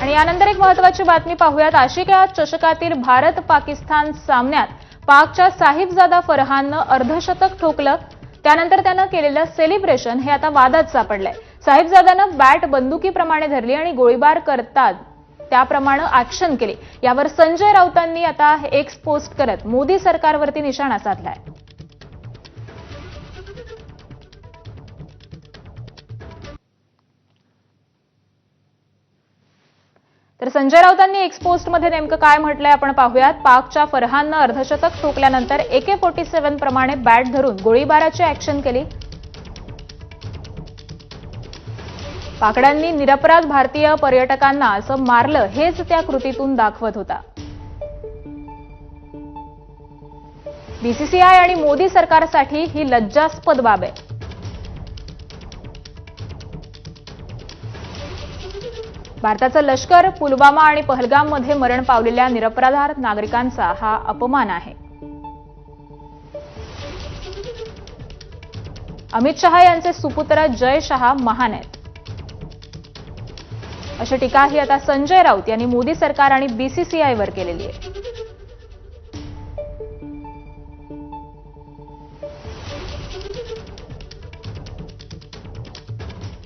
आणि यानंतर एक महत्वाची बातमी पाहूयात. आशिया चषकातील भारत पाकिस्तान सामन्यात पाकच्या साहिबजादा फरहाननं अर्धशतक ठोकलं. त्यानंतर त्यानं केलेलं सेलिब्रेशन हे आता वादात सापडलंय. साहिबजादानं बॅट बंदुकीप्रमाणे धरली आणि गोळीबार करतात. त्याप्रमाणे ऍक्शन केली. यावर संजय राऊतांनी आता एक्स पोस्ट करत मोदी सरकारवरती निशाणा साधलाय. तर संजय राऊतांनी एक्सपोस्टमध्ये नेमकं काय म्हटलंय आपण पाहूयात. पाकच्या फरहाननं अर्धशतक ठोकल्यानंतर एके फोर्टी सेव्हन प्रमाणे बॅट धरून गोळीबाराची ऍक्शन केली. पाकड्यांनी निरपराध भारतीय पर्यटकांना असं मारलं हेच त्या कृतीतून दाखवत होता. बीसीसीआय आणि मोदी सरकारसाठी ही लज्जास्पद बाब आहे. भारताचं लष्कर पुलवामा आणि पहलगाममध्ये मरण पावलेल्या निरपराधार नागरिकांचा हा अपमान आहे. अमित शहा यांचे सुपुत्र जय शहा महान आहेत. अशी टीकाही आता संजय राऊत यांनी मोदी सरकार आणि बीसीसीआयवर केलेली आहे.